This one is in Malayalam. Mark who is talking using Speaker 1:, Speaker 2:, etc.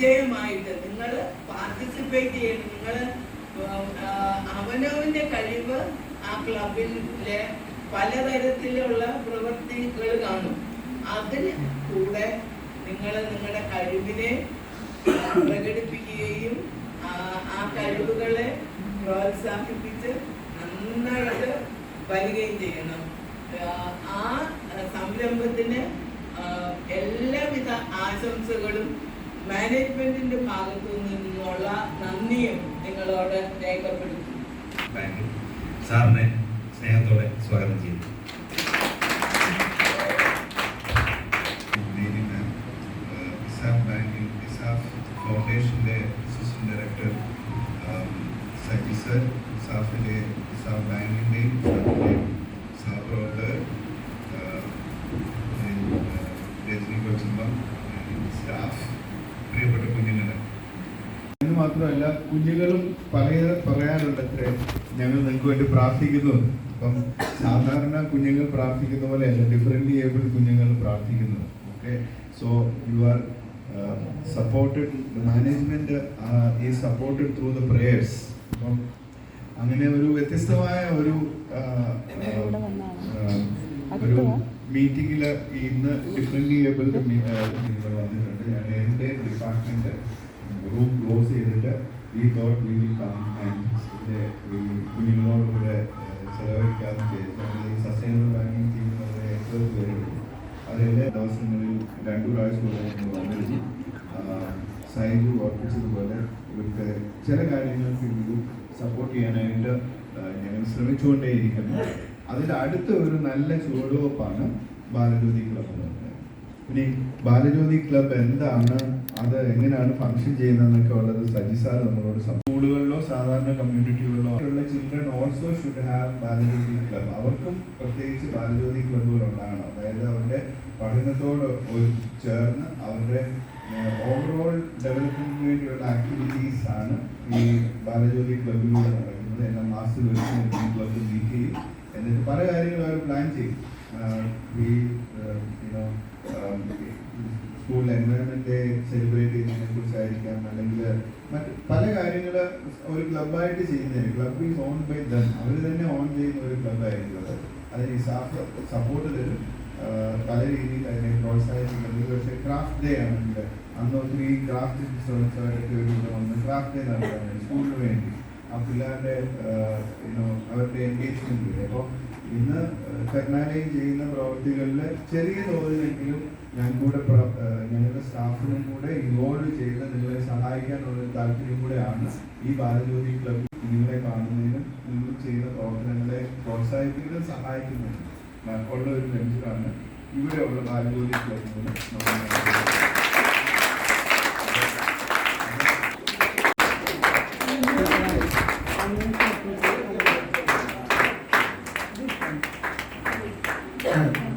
Speaker 1: വിജയമായിട്ട് നിങ്ങൾ പാർട്ടിസിപ്പേറ്റ് ചെയ്യണം. നിങ്ങൾ അവനവന്റെ കഴിവ് ആ ക്ലബിലെ പലതരത്തിലുള്ള പ്രവൃത്തികൾ കാണും. അതിന് കൂടെ നിങ്ങൾ നിങ്ങളുടെ കഴിവിനെ പ്രകടിപ്പിക്കുകയും ആ, കഴിവുകളെ പ്രോത്സാഹിപ്പിച്ച് നന്നായിട്ട് വരികയും ചെയ്യണം. ആ സംരംഭത്തിന് എല്ലാവിധ ആശംസകളും മാനേജ്മെന്റിന്റെ ഭാഗത്തു നിന്നുള്ള നന്ദിയും നിങ്ങളോട് രേഖപ്പെടുത്തുന്നു.
Speaker 2: സാറിനെ സ്നേഹത്തോടെ സ്വാഗതം ചെയ്യുന്നു.
Speaker 3: ഫൗണ്ടേഷന്റെ അസിസ്റ്റന്റ് ഡയറക്ടർ സജി സർ ഇസാഫിലെ സാഫ് ബാങ്കിന്റെയും മാത്രമല്ല കുഞ്ഞുങ്ങളും പറയ പറയാറുണ്ട് അത്രേ ഞങ്ങൾ നിങ്ങൾക്ക് വേണ്ടി പ്രാർത്ഥിക്കുന്നു. അപ്പം സാധാരണ കുഞ്ഞുങ്ങൾ പ്രാർത്ഥിക്കുന്ന പോലെയല്ല ഡിഫറെന്റ് ഏബിൾ കുഞ്ഞുങ്ങൾ പ്രാർത്ഥിക്കുന്നു. Okay so you are supported management ഈ സപ്പോർട്ടഡ് ത്രൂ ദ പ്രേയേഴ്സ് അപ്പം അങ്ങനെ ഒരു വ്യത്യസ്തമായ ഒരു ആ, ആ, ഒരു മീറ്റിംഗിൽ ഇന്ന് ഡിഫറെന്റ് ഏബിൾഡ് ഈ thought we will come and കുഞ്ഞുങ്ങളോട് കൂടെ ചെലവഴിക്കാമെന്ന് വിചാരിച്ചു ഈ ബാങ്കിങ് വളരെ എഴുപത് പേരുണ്ട്. അവരെല്ലാ ദിവസങ്ങളിൽ രണ്ടു പ്രാവശ്യം സൈജു ഓർപ്പിച്ചതുപോലെ ഇവർക്ക് ചില കാര്യങ്ങൾക്ക് ഇത് സപ്പോർട്ട് ചെയ്യാനായിട്ട് ഞങ്ങൾ ശ്രമിച്ചുകൊണ്ടേയിരിക്കുന്നു. അതിൽ അടുത്ത ഒരു നല്ല ചുവടുവെപ്പാണ് ബാലജ്യോതി ക്ലബ് എന്ന് പറയുന്നത്. ഇനി ബാലജ്യോതി ക്ലബ് എന്താണ് അത് എങ്ങനെയാണ് ഫങ്ഷൻ ചെയ്യുന്നതെന്നൊക്കെ ഉള്ളത് സജി സാർ നമ്മളോട് സ്കൂളുകളിലോ സാധാരണ കമ്മ്യൂണിറ്റികളിലോ ഉള്ള children also should have Balajyothi club അവർക്കും പ്രത്യേകിച്ച് ബാലജ്യോതി ക്ലബ്ബുകൾ ഉണ്ടാകണം. അതായത് അവരുടെ പഠനത്തോട് ചേർന്ന് അവരുടെ ഓവറോൾ ഡെവലപ്മെന്റിന് വേണ്ടിയുള്ള ആക്ടിവിറ്റീസ് ആണ് ഈ ബാലജ്യോതി ക്ലബ്ബിലൂടെ നടക്കുന്നത്. എല്ലാ മാസത്തിൽ ക്ലബ് മീറ്റ് ചെയ്യും. എന്നിട്ട് പല കാര്യങ്ങളും അവർ പ്ലാൻ ചെയ്യും. ഈ എൻവയോൺമെന്റ് സെലിബ്രേറ്റ് ചെയ്യുന്നതിനെ കുറിച്ചായിരിക്കാം അല്ലെങ്കിൽ മറ്റ് പല കാര്യങ്ങൾ ഒരു ക്ലബായിട്ട് ചെയ്യുന്നതിന് club is own by them അവർ തന്നെ ഓൺ ചെയ്യുന്ന ഒരു ക്ലബായിരിക്കും അത്. അതിന് ഇസാഫ് സപ്പോർട്ട് തരും. പല രീതിയിൽ അതിനെ പ്രോത്സാഹിപ്പിക്കുന്നത് പക്ഷേ ക്രാഫ്റ്റ് ഡേ ആണെങ്കിൽ അന്ന് ഒത്തിരി ക്രാഫ്റ്റ് ശ്രമിച്ചവരൊക്കെ ഒരു വന്ന് ക്രാഫ്റ്റ് ഡേ നടത്താറുണ്ട്. സ്കൂളിന് വേണ്ടി. ആ പിള്ളേരുടെ അവരുടെ എൻഗേജ്മെന്റ് അപ്പോൾ ഇന്ന് കരുണാലയം ചെയ്യുന്ന പ്രവൃത്തികളിൽ ചെറിയ തോതിലെങ്കിലും ഞാൻ കൂടെ ഞങ്ങളുടെ സ്റ്റാഫിനും കൂടെ ഇൻവോൾവ് ചെയ്ത് നിങ്ങളെ സഹായിക്കാനുള്ള ഒരു താല്പര്യം കൂടെയാണ് ഈ ബാലജ്യോതി ക്ലബ് നിങ്ങളെ കാണുന്നതിനും നിങ്ങൾ ചെയ്യുന്ന പ്രവർത്തനങ്ങളെ പ്രോത്സാഹിപ്പിക്കുന്നതിനും സഹായിക്കുന്നതിനും. ഉള്ള ഒരു ബെഞ്ചിലാണ് ഇവിടെയുള്ള ബാലജ്യോതി ക്ലബിനോട് നമ്മൾ Thank you.